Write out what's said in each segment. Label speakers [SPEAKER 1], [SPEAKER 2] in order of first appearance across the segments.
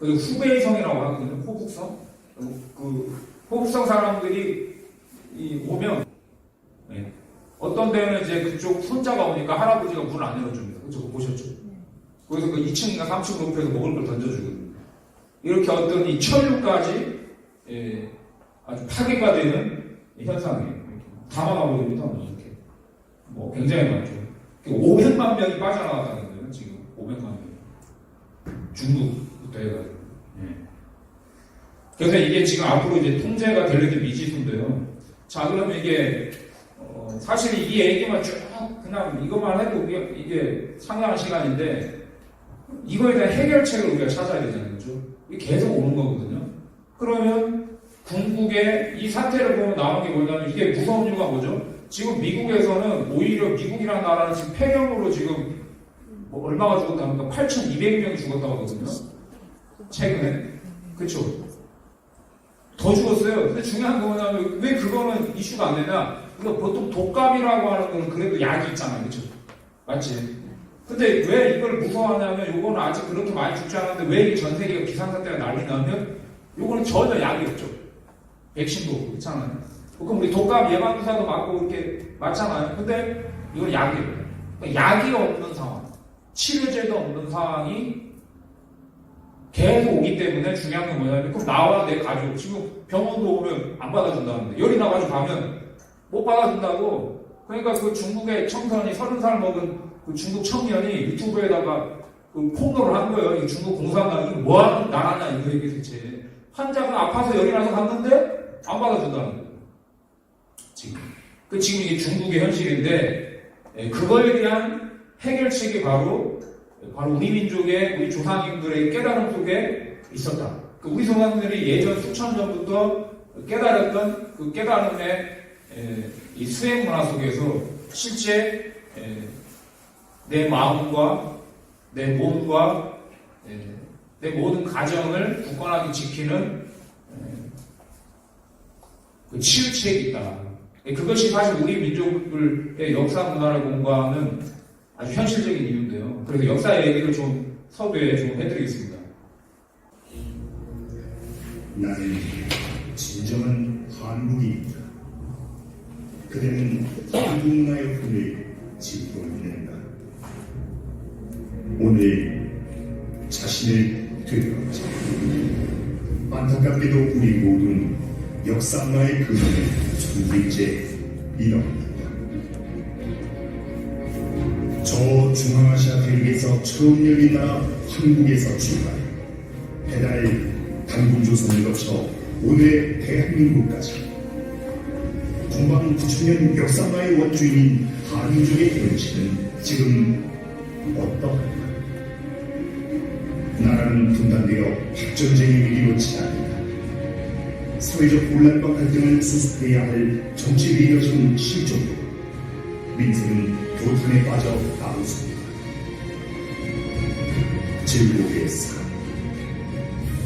[SPEAKER 1] 그 후베이성이라고 하거든요. 호북성. 그 호북성 사람들이 이 오면 예. 어떤 데는 이제 그쪽 손자가 오니까 할아버지가 문을 안 열어줍니다. 그거 보셨죠? 거기서 그 2층인가 3층 높이에서 먹을 걸 던져주거든요. 이렇게 어떤 이 천류까지 예, 아주 파괴가 되는 현상이에요. 담아가버립니다. 뭐 이렇게. 뭐 굉장히 많죠. 500만 명이 빠져나갔다는 거예요. 지금 500만 명. 중국 부터 해가지고. 예. 그래서 이게 지금 앞으로 이제 통제가 될 일이 미지수인데요. 자, 그러면 이게 어, 사실 이 얘기만 쭉 그냥 이것만 해도 이게, 상당한 시간인데 이거에 대한 해결책을 우리가 찾아야 되잖아요. 그죠? 계속 오는 거거든요. 그러면 궁극의 이 사태를 보면 나오는 게 뭐냐면 이게 무서운 이유가 뭐죠? 지금 미국에서는 오히려 미국이라는 나라는 지금 폐렴으로 지금 뭐 얼마가 죽었다니까 8,200명이 죽었다고 하거든요. 최근에. 그쵸? 더 죽었어요. 근데 중요한 건 뭐냐면 왜 그거는 이슈가 안 되냐? 이거 보통 독감이라고 하는 건 그래도 약이 있잖아요. 그쵸? 맞지? 근데 왜 이걸 무서워하냐면 요거는 아직 그렇게 많이 죽지 않았는데 왜전 세계가 비상사태가 난리 나면 요거는 전혀 약이 없죠. 백신도 그렇잖아요. 그럼 우리 독감 예방주사도 맞고 이렇게 맞잖아요. 근데 이건 약이에요. 그러니까 약이 없는 상황, 치료제도 없는 상황이 계속 오기 때문에 중요한 건 뭐냐면 그럼 나와 내 가족. 지금 병원도 오면 안 받아준다는데. 열이 나가지고 가면 못 받아준다고. 그러니까 그 중국의 청소년이 서른 살 먹은 그 중국 청년이 유튜브에다가 그 폭로를 한 거예요. 이 중국 공산당 이거 뭐하는 나라냐 이거 얘기 대체. 환자가 아파서 열이 나서 갔는데 안 받아준다는 거예요. 지금. 그 지금 이게 중국의 현실인데 예, 그거에 대한 해결책이 바로 바로 우리 민족의 우리 조상님들의 깨달음 속에 있었다. 그 우리 조상들이 예전 수천 년부터 깨달았던 그 깨달음의 에, 이 수행 문화 속에서 실제 에, 내 마음과 내 몸과 에, 내 모든 가정을 굳건하게 지키는 에, 그 치유책이 있다. 예, 그것이 사실 우리 민족의 역사 문화를 공부하는 아주 현실적인 이유인데요. 그래서 역사 얘기를 좀 서두에 좀 해드리겠습니다.
[SPEAKER 2] 나는 진정한 한국인이다. 그대는 한국 나의 품을 지고 있는다. 오늘 자신을 되돌아보자. 안타깝게도 우리 모두는 역사나의 근원을 존재이제 잃어버린다. 저 중앙아시아 대륙에서 처음 나라 한국에서 출발 배달 당군조선을 거쳐 오늘의 대한민국까지 동방 9천년 역사마의 원주인인 한민족의 현실은 지금 어떠한가? 나라는 분단되어 핵전쟁의 위기로 치닫는다. 사회적 혼란과 갈등을 수습해야 할 정치 리더십은 실종되고 민생은 도탄에 빠져 나오습니다. 제국의 삶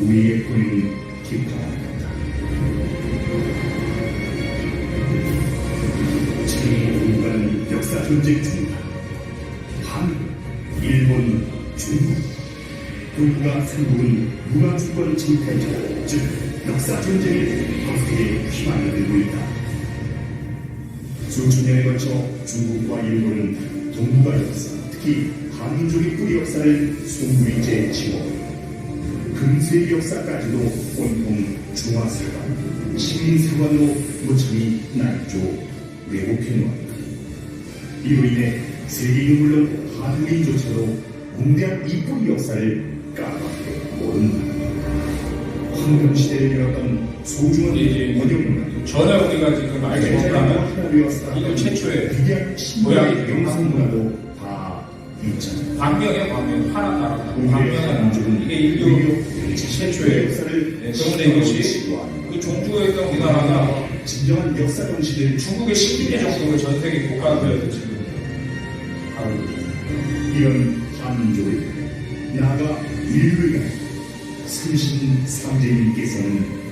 [SPEAKER 2] 우리의 본인은 기뻐합니다. 제5간 역사 전쟁 중이다. 한국, 일본, 중국, 동북아 삼국은 문화주권 침탈자, 즉 역사 전쟁을 거세게 휘말리고 있다. 수천 년에 걸쳐 중국과 일본은 동북아 역사, 특히 한민족의 뿌리 역사를 송두리째 지워 근세 역사까지도 온통 중화사관, 시민사관으로 무참히 날조 왜곡해놓았다. 이로 인해 세계인은 물론 한국인조차도 웅대한 이 뿌리 역사를 까맣게 모른다. 황금시대를 열었던 소중한
[SPEAKER 1] 이제
[SPEAKER 2] 원형문화도
[SPEAKER 1] 전혀 우리가 지금 알지 못하는. 이거 최초의
[SPEAKER 2] 신앙의 영상문화도 다 있잖아.
[SPEAKER 1] 광명의 광명 하나 나라 광명의
[SPEAKER 2] 한민족은
[SPEAKER 1] 이게 인류 최초의 네, 그런데 이것이 그 종주했던 우리나라가
[SPEAKER 2] 진정한 역사 정신을
[SPEAKER 1] 중국의 12대 정도로 전 세계 국가들에서 지금 있죠.
[SPEAKER 2] 이런 한민족을 나아가 인류를 위한 삼신 삼재님께서는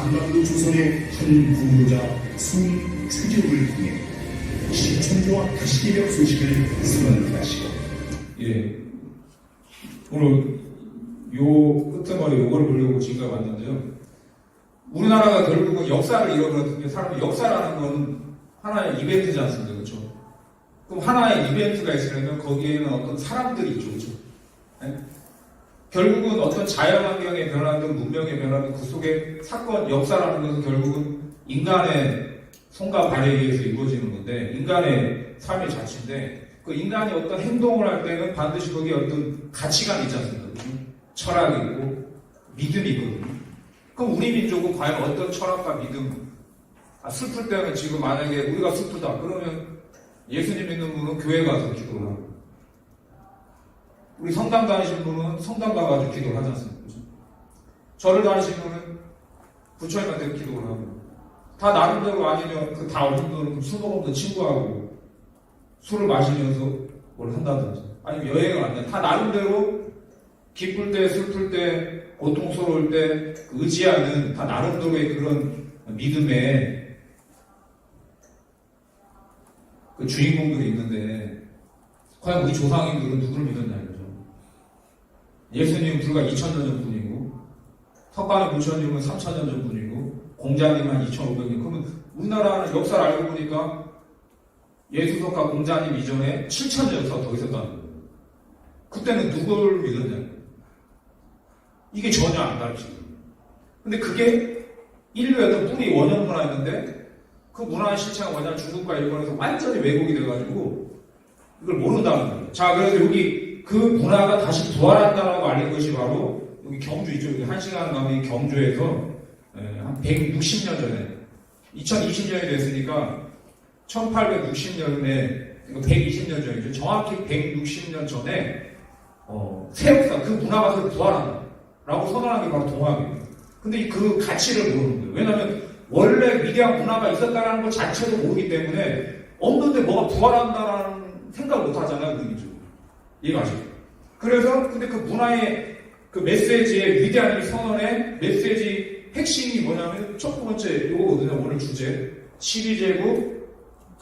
[SPEAKER 2] 한반도 조선의 한 구로자 순 최재욱을 통해 신천조와 가시개벽 소식을 선언하시고
[SPEAKER 1] 예. 오늘 요 끄트머리 요걸 보려고 지금까지 왔는데요. 우리나라가 결국은 역사를 잃어버렸는데 사람이 역사라는 거는 하나의 이벤트지 않습니까? 그렇죠? 그럼 하나의 이벤트가 있으려면 거기에는 어떤 사람들이 있죠. 그렇죠? 네? 결국은 어떤 자연환경의 변화든 문명의 변화든 그 속에 사건, 역사라는 것은 결국은 인간의 손과 발에 의해서 이루어지는 건데 인간의 삶의 자체인데 그 인간이 어떤 행동을 할 때는 반드시 거기에 어떤 가치관이 있지 않습니까? 철학이 있고 믿음이 있거든요. 그럼 우리 민족은 과연 어떤 철학과 믿음 아, 슬플 때는 지금 만약에 우리가 슬프다 그러면 예수님 믿는 분은 교회 가서 기도를 하고 우리 성당 다니시는 분은 성당 가가지고 기도를 하지 않습니까? 그죠? 절을 다니시는 분은 부처님 한테 기도를 하고 다 나름대로 아니면 그다 어른들은 술 먹으면서 친구하고 술을 마시면서 뭘 한다든지 아니면 여행을 간다 다 나름대로 기쁠 때 슬플 때 고통스러울 때 의지하는 다 나름대로의 그런 믿음의 그 주인공들이 있는데 과연 우리 조상님들은 누구를 이거죠. 예수님은 불과 2000년 전분이고 석가는 부처님은 3000년 전분이고 공자님은 한 2500년 그러면 우리나라는 역사를 알고 보니까 예수석가 공자님 이전에 7000년 역사가 더 있었다는 거예요. 그때는 누굴 믿었냐 이게 전혀 안 가르치고 근데 그게 인류의 어떤 뿌리 원형 문화였는데 그 문화의 실체가 뭐냐 중국과 일본에서 완전히 왜곡이 돼가지고 이걸 모른다는 거예요. 자, 그래서 여기 그 문화가 다시 부활한다라고 알린 것이 바로 여기 경주 이쪽 여기 한 시간 가면 경주에서 에, 한 160년 전에 2020년이 됐으니까 1860년에 120년 전이죠. 정확히 160년 전에 어, 새 역사 그 문화가 또 부활한다라고 선언한 게 바로 동학이에요. 근데 이그 가치를 모르는 거예요. 왜냐하면 원래 위대한 문화가 있었다는 것 자체도 모르기 때문에 없는데 뭐가 부활한다라는 생각을 못 하잖아요, 그 민족. 이해가시죠? 그래서 근데 그 문화의 그 메시지의 위대한 이 선언의 메시지 핵심이 뭐냐면 첫 번째 이거거든요, 오늘 주제. 12제국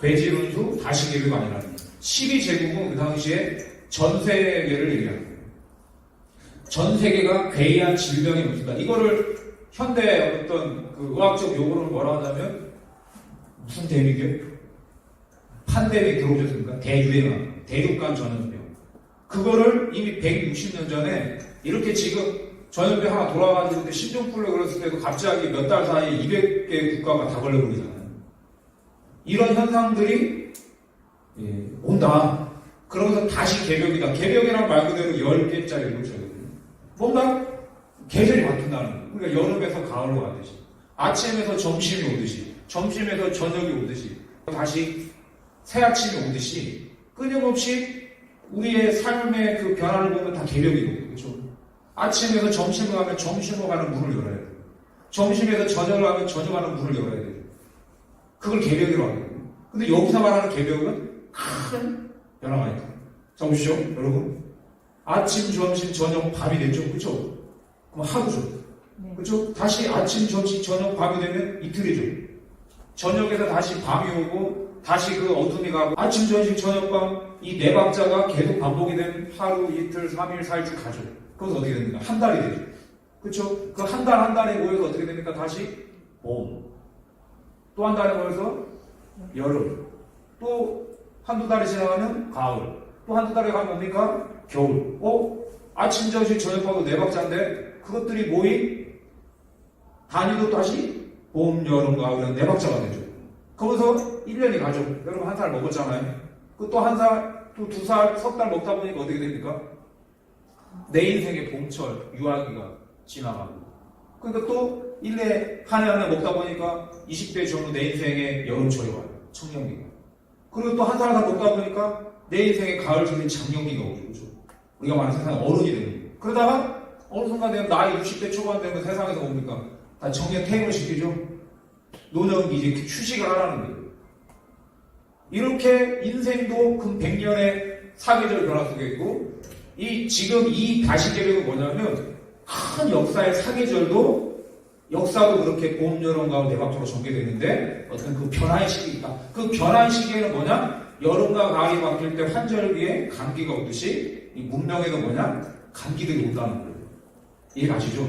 [SPEAKER 1] 괴지론수 다시계획 아니라는 거예요. 12제국은 그 당시에 전 세계를 얘기하는 거예요. 전 세계가 괴이한 질병이 뭡니까? 이거를 현대 어떤 그 의학적 용어로 뭐라 하냐면 무슨 대미교? 판데믹 들어오셨습니까? 대유행암, 대륙간 전염병. 그거를 이미 160년 전에 이렇게 지금 전염병 하나 돌아가지고 그때 신종플루 그랬을 때도 갑자기 몇 달 사이에 200개 국가가 다 걸려버리잖아요. 이런 현상들이 예, 온다. 그러면서 다시 개벽이다. 개벽이란 말 그대로 10개짜리 글자거든요. 뭔가 계절이 바뀐다는 거예요. 그러니까 여름에서 가을로 가듯이. 아침에서 점심이 오듯이. 점심에서 저녁이 오듯이. 다시 새 아침이 오듯이 끊임없이 우리의 삶의 그 변화를 보면 다 개벽이거든요. 그렇죠? 아침에서 점심을 가면 점심으로 가는 문을 열어야 돼요. 점심에서 저녁을 하면 저녁 하는 문을 열어야 돼요. 그걸 개벽이라고 하거든요. 근데 여기서 말하는 개벽은 큰 변화가 있다. 자, 보시죠, 여러분. 아침, 점심, 저녁, 밤이 됐죠. 그렇죠? 그럼 하루죠.
[SPEAKER 3] 네.
[SPEAKER 1] 그렇죠? 다시 아침, 점심, 저녁, 밤이 되면 이틀이죠. 저녁에서 다시 밤이 오고 다시 그 어둠이 가고 아침, 저녁, 밤 이 네 박자가 계속 반복이 되면 하루, 이틀, 삼일, 사일쭉 가죠. 그래서 어떻게 됩니까? 한 달이 되죠. 그렇죠? 그 한 달 한 달에 모여서 어떻게 됩니까? 다시 봄. 또 한 달에 모여서 여름. 또 한두 달이 지나가면 가을. 또 한두 달에 가면 뭡니까? 겨울. 어? 아침, 저녁, 밤도 네 박자인데 그것들이 모인 단위도 다시 봄, 여름, 가을은 네 박자가 되죠. 그러면서 1년이 가죠. 여러분 한 살 먹었잖아요. 그 또 한 살, 또 두 살, 석 달 먹다 보니까 어떻게 됩니까? 내 인생의 봄철, 유아기가 지나가고. 그러니까 또 1년, 한해 한 해 먹다 보니까 20대 전후 내 인생의 여름철이 와요. 청년기가. 그리고 또 한 살 한 살 먹다 보니까 내 인생의 가을철인 작년기가 오죠. 그죠? 우리가 말하는 세상 어른이 되는 거예요. 그러다가 어느 순간 되면 나이 60대 초반 되면 세상에서 뭡니까? 다 정년 퇴임을 시키죠. 노년기 이제 휴식을 하라는 거예요. 이렇게 인생도 그 100년의 사계절 변화 속에 있고 이 지금 이 다시 계획은 뭐냐면 큰 역사의 사계절도 역사도 그렇게 봄, 여름, 가을 대박적으로 전개되는데 어떤 그 변화의 시기 있다. 그 변화의 시기에는 뭐냐? 여름과 가을이 바뀔 때 환절기에 감기가 오듯이 이 문명에도 뭐냐? 감기들이 온다는 거예요. 이해 가시죠?